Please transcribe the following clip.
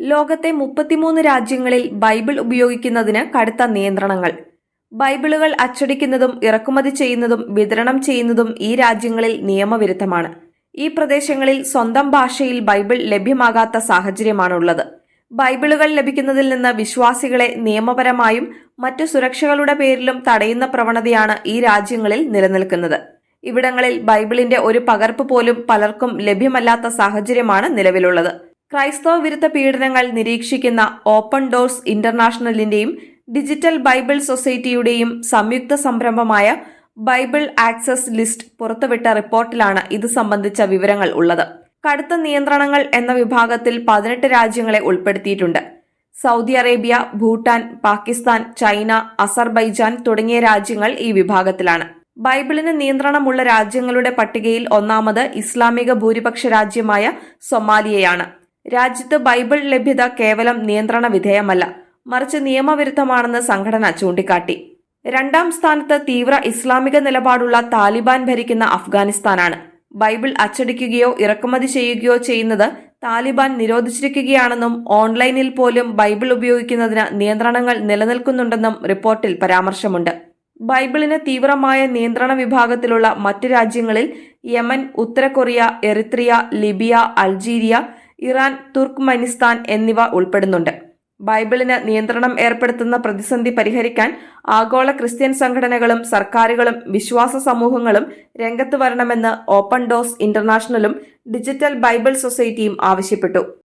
ലോകത്തെ മുപ്പത്തിമൂന്ന് രാജ്യങ്ങളിൽ ബൈബിൾ ഉപയോഗിക്കുന്നതിന് കടുത്ത നിയന്ത്രണങ്ങൾ. ബൈബിളുകൾ അച്ചടിക്കുന്നതും ഇറക്കുമതി ചെയ്യുന്നതും വിതരണം ചെയ്യുന്നതും ഈ രാജ്യങ്ങളിൽ നിയമവിരുദ്ധമാണ്. ഈ പ്രദേശങ്ങളിൽ സ്വന്തം ഭാഷയിൽ ബൈബിൾ ലഭ്യമാകാത്ത സാഹചര്യമാണുള്ളത്. ബൈബിളുകൾ ലഭിക്കുന്നതിൽ നിന്ന് വിശ്വാസികളെ നിയമപരമായും മറ്റു സുരക്ഷകളുടെ പേരിലും തടയുന്ന പ്രവണതയാണ് ഈ രാജ്യങ്ങളിൽ നിലനിൽക്കുന്നത്. ഇവിടങ്ങളിൽ ബൈബിളിന്റെ ഒരു പകർപ്പ് പോലും പലർക്കും ലഭ്യമല്ലാത്ത സാഹചര്യമാണ് നിലവിലുള്ളത്. ക്രൈസ്തവ വിരുദ്ധ പീഡനങ്ങൾ നിരീക്ഷിക്കുന്ന ഓപ്പൺ ഡോർസ് ഇന്റർനാഷണലിന്റെയും ഡിജിറ്റൽ ബൈബിൾ സൊസൈറ്റിയുടെയും സംയുക്ത സംരംഭമായ ബൈബിൾ ആക്സസ് ലിസ്റ്റ് പുറത്തുവിട്ട റിപ്പോർട്ടിലാണ് ഇത് സംബന്ധിച്ച വിവരങ്ങൾ ഉള്ളത്. കടുത്ത നിയന്ത്രണങ്ങൾ എന്ന വിഭാഗത്തിൽ പതിനെട്ട് രാജ്യങ്ങളെ ഉൾപ്പെടുത്തിയിട്ടുണ്ട്. Saudi Arabia Bhutan Pakistan China Azerbaijan തുടങ്ങിയ രാജ്യങ്ങൾ ഈ വിഭാഗത്തിലാണ്. ബൈബിളിന് നിയന്ത്രണമുള്ള രാജ്യങ്ങളുടെ പട്ടികയിൽ ഒന്നാമത് ഇസ്ലാമിക ഭൂരിപക്ഷ രാജ്യമായ സൊമാലിയയാണ്. രാജ്യത്ത് ബൈബിൾ ലഭ്യത കേവലം നിയന്ത്രണ വിധേയമല്ല. മറിച്ച് നിയമവിരുദ്ധമാണെന്ന് സംഘടന ചൂണ്ടിക്കാട്ടി. രണ്ടാം സ്ഥാനത്ത് തീവ്ര ഇസ്ലാമിക നിലപാടുള്ള താലിബാൻ ഭരിക്കുന്ന അഫ്ഗാനിസ്ഥാനാണ്. ബൈബിൾ അച്ചടിക്കുകയോ ഇറക്കുമതി ചെയ്യുകയോ ചെയ്യുന്നത് താലിബാൻ നിരോധിച്ചിരിക്കുകയാണെന്നും ഓൺലൈനിൽ പോലും ബൈബിൾ ഉപയോഗിക്കുന്നതിന് നിയന്ത്രണങ്ങൾ നിലനിൽക്കുന്നുണ്ടെന്നും റിപ്പോർട്ടിൽ പരാമർശമുണ്ട്. ബൈബിളിന് തീവ്രമായ നിയന്ത്രണ വിഭാഗത്തിലുള്ള മറ്റ് രാജ്യങ്ങളിൽ യമൻ ഉത്തര Korea Eritrea Libya Algeria Iran Turkmenistan എന്നിവ ഉൾപ്പെടുന്നുണ്ട്. ബൈബിളിന് നിയന്ത്രണം ഏർപ്പെടുത്തുന്ന പ്രതിസന്ധി പരിഹരിക്കാൻ ആഗോള ക്രിസ്ത്യൻ സംഘടനകളും സർക്കാരുകളും വിശ്വാസ സമൂഹങ്ങളും രംഗത്ത് വരണമെന്ന് ഓപ്പൺ ഡോസ് ഇന്റർനാഷണലും ഡിജിറ്റൽ ബൈബിൾ സൊസൈറ്റിയും ആവശ്യപ്പെട്ടു.